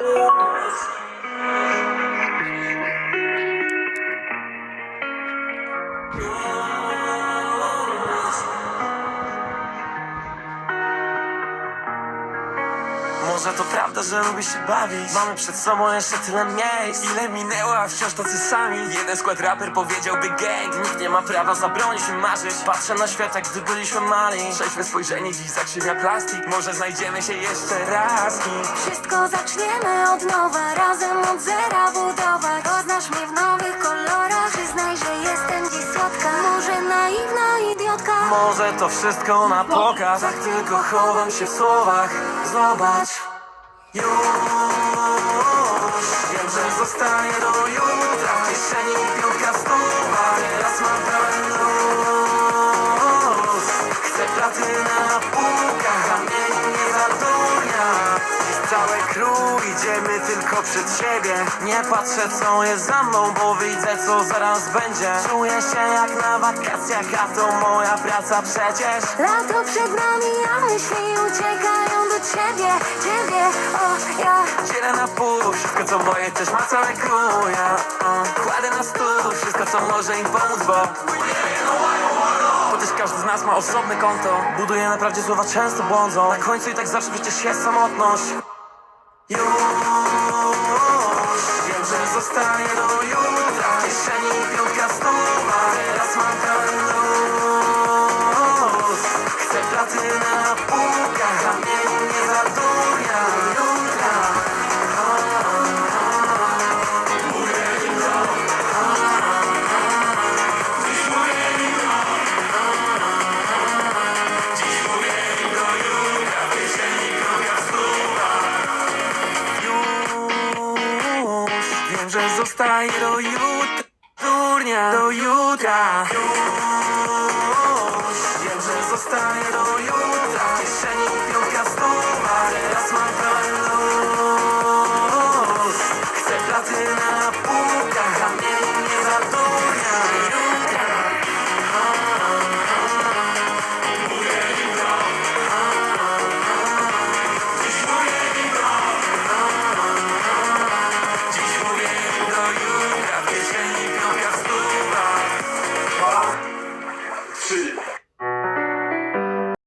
No. Może to prawda, że lubisz się bawić. Mamy przed sobą jeszcze tyle miejsc. Ile minęło, a wciąż tacy sami. Jeden skład raper powiedziałby gang Nikt nie ma prawa zabronić mi marzyć. Patrzę na świat, jak gdy byliśmy mali. Przejdźmy spojrzenie, dziś zakrzywia plastik. Może znajdziemy się jeszcze raz nim Wszystko zaczniemy od nowa, razem od zera budować. Poznasz mnie w nowych kolorach, Może to wszystko na pokaz. Tak tylko chowam się w słowach. Zobacz. Już Wiem, że zostanie do jutra. W kieszeni piątka stuwa. Teraz mam pełen luz. Chcę na półkach całe crew Idziemy tylko przed siebie. Nie patrzę co jest za mną Bo widzę co zaraz będzie. Czuję się jak na wakacjach A to moja praca przecież. Lato przed nami, a myśli uciekają do ciebie Ciebie, o ja. Dzielę na pół, wszystko co moje też ma całe crew ja. Kładę na stół, wszystko co może im pomóc, bo też każdy z nas ma osobne konto. Buduje na prawdzie słowa często błądzą. Na końcu i tak zawsze przecież jest samotność Już Wiem, że zostanie do jutra. W kieszeni piątka stuwa Teraz mam luz. Chcę platynę na półkach A mnie nie wiem, że zostaje do jutra Durnia, do jutra